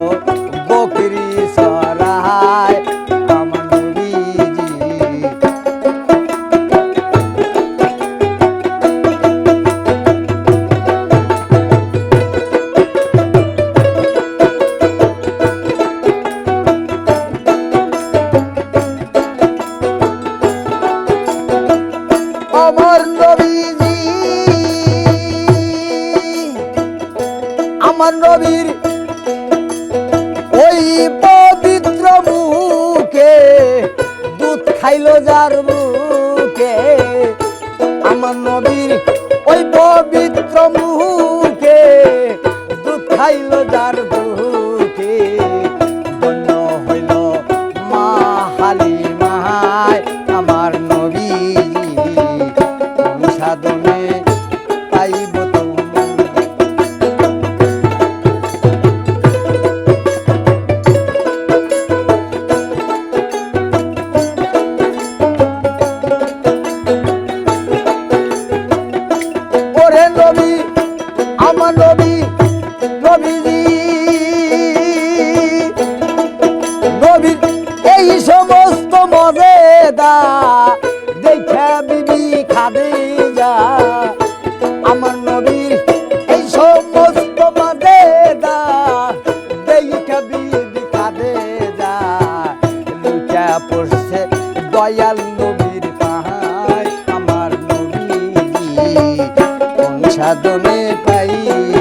বকরি সরায় আমার নবীর ওই পবিত্র মুখে দুধ খাইলো যার মুখে আমার নবীর ওই পবিত্র মুখে দুধ খাইলো যার লুচা পড়ছে দয়াল নবীর পাহাড় আমার নবী। সাধনে পাইব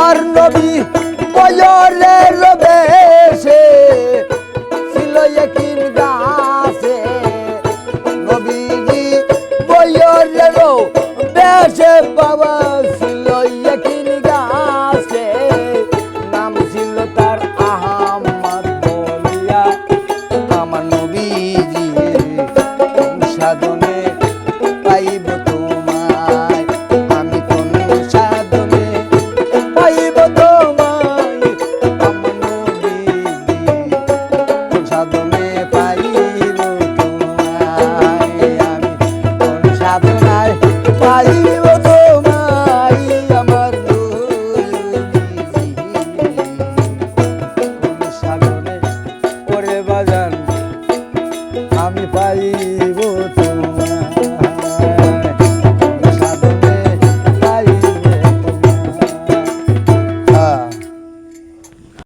আমার নবী বয়রের বেশে ছিল একিন গাছে নবীজি বয়রের বেশে বাবা ছিল একিন গাছে সাধনে